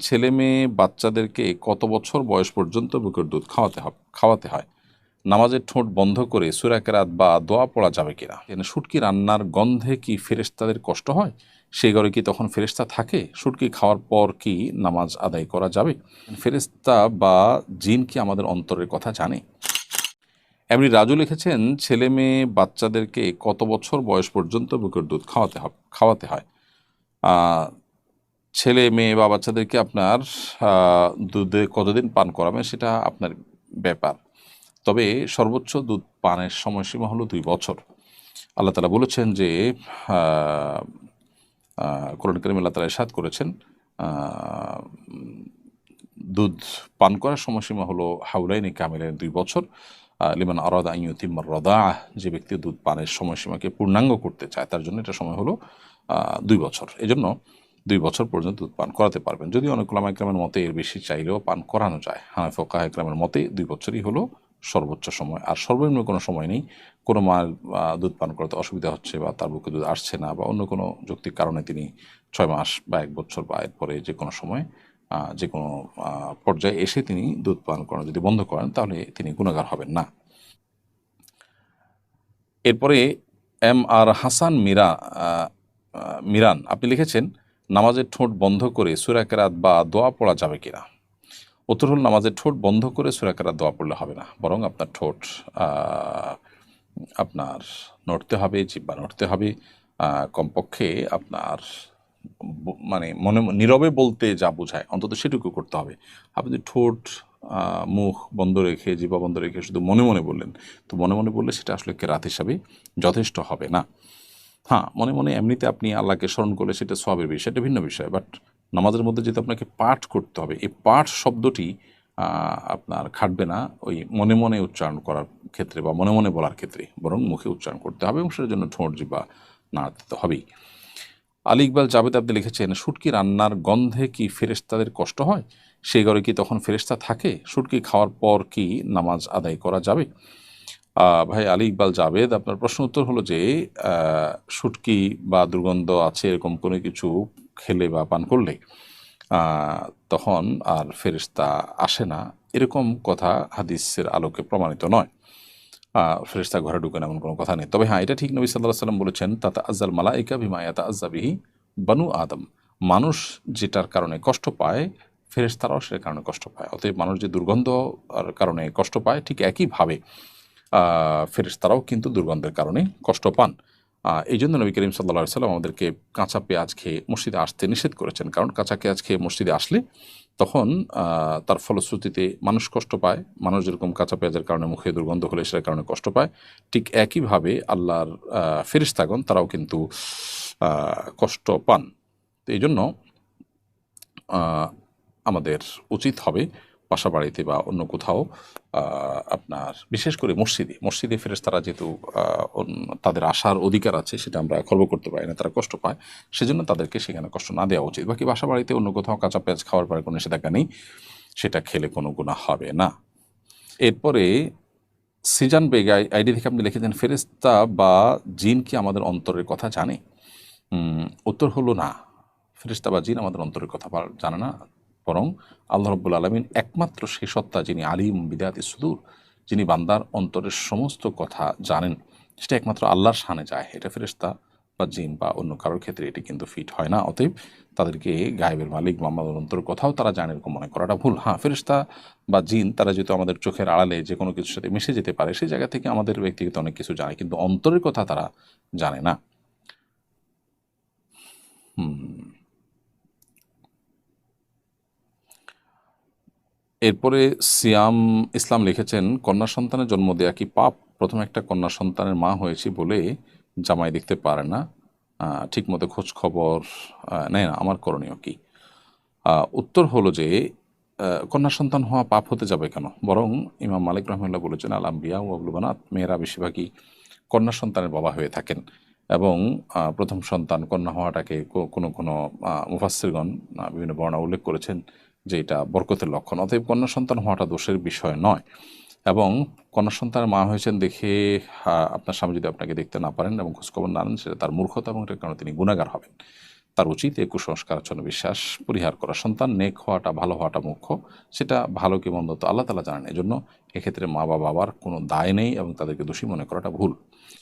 ছেলে মেয়ে বাচ্চাদেরকে কত বছর বয়স পর্যন্ত বুকের দুধ খাওয়াতে হবে খাওয়াতে হয়? নামাজের ঠোঁট বন্ধ করে সুরাকেরাত বা দোয়া পড়া যাবে কিনা? শুটকি রান্নার গন্ধে কি ফেরেস্তাদের কষ্ট হয়? সেই ঘরে কি তখন ফেরেস্তা থাকে? শুটকি খাওয়ার পর কি নামাজ আদায় করা যাবে? ফেরেস্তা বা জিন কি আমাদের অন্তরের কথা জানে? এমনি রাজু লিখেছেন, ছেলে মেয়ে বাচ্চাদেরকে কত বছর বয়স পর্যন্ত বুকের দুধ খাওয়াতে হবে খাওয়াতে হয়? ছেলে, মেয়ে বা বাচ্চাদেরকে আপনার দুধে কতদিন পান করাবেন সেটা আপনার ব্যাপার। তবে সর্বোচ্চ দুধ পানের সময়সীমা হলো দুই বছর। আল্লাহ তালা বলেছেন যে কোরআন করিম আল্লাহ তালা সাদ করেছেন দুধ পান করার সময়সীমা হলো হাউলাইনে কামিলের দুই বছর। লিমান আরাদা আইয়ুতিম্মার রদা যে ব্যক্তি দুধ পানের সময়সীমাকে পূর্ণাঙ্গ করতে চায়, তার জন্য এটা সময় হলো দুই বছর। এজন্য দুই বছর পর্যন্ত দুধ পান করাতে পারবেন। যদি অনেক একরামের মতে এর বেশি চাইলেও পান করানো যায়। হানাফকা একরামের মতে দুই বছরই হলো সর্বোচ্চ সময়। আর সর্বনিম্ন কোনো সময় নেই। কোনো মার দুধ পান করতে অসুবিধা হচ্ছে বা তার বুকে দুধ আসছে না বা অন্য কোনো যৌক্তিক কারণে তিনি ছয় মাস বা এক বছর বা এরপরে যে কোনো সময় যে কোনো পর্যায়ে এসে তিনি দুধ পান করানো যদি বন্ধ করেন, তাহলে তিনি গুণাগার হবেন না। এরপরে এম আর হাসান মীরা মিরান, আপনি লিখেছেন নামাজের ঠোঁট বন্ধ করে সুরাকেরাত বা দোয়া পড়া যাবে কিনা? উত্তর হল, নামাজের ঠোঁট বন্ধ করে সুরাকেরাত দোয়া পড়লে হবে না। বরং আপনার ঠোঁট আপনার নড়তে হবে জিব্বা নড়তে হবে কমপক্ষে আপনার মানে মনে নীরবে বলতে যা বোঝায়, অন্তত সেটুকু করতে হবে। আপনি ঠোঁট মুখ বন্ধ রেখে জিবা বন্ধ রেখে শুধু মনে মনে বললেন, তো মনে মনে বললে সেটা আসলে কেরাত হিসাবে যথেষ্ট হবে না। হ্যাঁ মনে মনে এমনিতে আপনি আল্লাহকে স্মরণ করলে সেটা সবের বিষয় এটা ভিন্ন বিষয়। বাট নামাজের মধ্যে যেহেতু আপনাকে পাঠ করতে হবে, এই পাঠ শব্দটি আপনার খাটবে না ওই মনে মনে উচ্চারণ করার ক্ষেত্রে বা মনে মনে বলার ক্ষেত্রে, বরং মুখে উচ্চারণ করতে হবে এবং সেটার জন্য ঠোঁট জিবা নাড়াতে হবেই। আলী ইকবাল জাবেদ আপনি লিখেছেন, শুটকি রান্নার গন্ধে কি ফেরেশতাদের কষ্ট হয়? সেই ঘরে কি তখন ফেরেশতা থাকে? শুটকি খাওয়ার পর কি নামাজ আদায় করা যাবে? ভাই আলী ইকবাল জাভেদ আপনার প্রশ্ন উত্তর হলো যে শুটকি বা দুর্গন্ধ আছে এরকম কোনো কিছু খেলে বা পান করলে তখন আর ফেরেশতা আসে না। এরকম কথা হাদিসের আলোকে প্রমাণিত নয়। আহ, ফেরেশতা ঘরে ঢুকেন এমন কোনো কথা নেই। তবে হ্যাঁ এটা ঠিক নবী সাল্লাহ সাল্লাম বলেছেন তাতে আজ্জাল মালাইকা বিমা ইয়াতা আজ্জাবিহি বানু আদম। মানুষ যেটার কারণে কষ্ট পায় ফেরেশতারাও সেটার কারণে কষ্ট পায়। অতএব মানুষ যে দুর্গন্ধ কারণে কষ্ট পায় ঠিক একইভাবে ফেরেশতারাও কিন্তু দুর্গন্ধের কারণে কষ্ট পান। এই জন্য নবী করিম সাল্লা সাল্লাম আমাদেরকে কাঁচা পেঁয়াজ খেয়ে মসজিদে আসতে নিষেধ করেছেন। কারণ কাঁচা পেঁয়াজ খেয়ে মসজিদে আসলে তখন তার ফলশ্রুতিতে মানুষ কষ্ট পায়। মানুষ যেরকম কাঁচা পেঁয়াজের কারণে মুখে দুর্গন্ধ হলে সেটার কারণে কষ্ট পায় ঠিক একইভাবে আল্লাহর আহ, ফেরেশতাগণ তারাও কিন্তু কষ্ট পান। তো এই জন্য আমাদের উচিত হবে বাসা বাড়িতে বা অন্য কোথাও আপনার বিশেষ করে মসজিদে মসজিদে ফেরেশতারা যেহেতু তাদের আসার অধিকার আছে, সেটা আমরা খর্ব করতে পারি না, তারা কষ্ট পায়, সেজন্য তাদেরকে সেখানে কষ্ট না দেওয়া উচিত। বাকি বাসা বাড়িতে অন্য কোথাও কাঁচা পেঁয়াজ খাওয়ার পরে কোনো নিষেধাজ্ঞা নেই, সেটা খেলে কোনো গুণা হবে না। এরপরে সিজান বেগ আই- আইডি থেকে আপনি লিখেছেন ফেরেশতা বা জিন কি আমাদের অন্তরের কথা জানে? উত্তর হলো না। ফেরেশতা বা জিন আমাদের অন্তরের কথা জানে না। বরং আল্লাহ রব্বুল আলমিন একমাত্র সেই সত্তা যিনি আলিম বিদায়াতি সুদূর, যিনি বান্দার অন্তরের সমস্ত কথা জানেন, সেটা একমাত্র আল্লাহর শানে যায়। এটা ফেরেশতা বা জিন বা অন্য কারোর ক্ষেত্রে এটি কিন্তু ফিট হয় না, অতএব তাদেরকে গায়েবের মালিক বা আমাদের অন্তরের কথাও তারা জানে এরকম মনে করাটা ভুল। হ্যাঁ ফেরেশতা বা জিন, তারা যেহেতু আমাদের চোখের আড়ালে যে কোনো কিছুর সাথে মিশে যেতে পারে, সেই জায়গা থেকে আমাদের ব্যক্তিগত অনেক কিছু জানে, কিন্তু অন্তরের কথা তারা জানে না। এরপরে সিয়াম ইসলাম লিখেছেন কন্যা সন্তানের জন্ম দেয়া কি পাপ? প্রথম একটা কন্যা সন্তানের মা হয়েছি বলে জামাই দেখতে পারে না। ঠিক মতো খোঁজ খবর নেয় না। আমার করণীয় কি? উত্তর হলো যে কন্যা সন্তান হওয়া পাপ হতে যাবে কেন? বরং ইমাম মালিক রহমুল্লাহ বলেছেন আলাম্বিয়া ও আবলুবানাত মেয়েরা বেশিরভাগই কন্যা সন্তানের বাবা হয়ে থাকেন। এবং প্রথম সন্তান কন্যা হওয়াটাকে কোনো কোনো আহ, বিভিন্ন বর্ণা উল্লেখ করেছেন। যে এটা বরকতের লক্ষণ। অতএব কন্যা সন্তান হওয়াটা দোষের বিষয় নয়। এবং কন্যা সন্তানের মা হয়েছেন দেখে আপনার স্বামী যদি আপনাকে দেখতে না পারেন এবং খোঁজখবর না নেন, সেটা তার মূর্খতা এবং এটার কারণে তিনি গুণাগার হবেন। তার উচিত এই কুসংস্কারাচ্ছন্ন বিশ্বাস, পরিহার করা। সন্তান নেক হওয়াটা, ভালো হওয়াটা মুখ্য সেটা ভালো কি মন্দ তো আল্লাহ তালা জানেন। এজন্য এক্ষেত্রে মা বা বাবার কোনো দায় নেই এবং তাদেরকে দোষী মনে করাটা ভুল।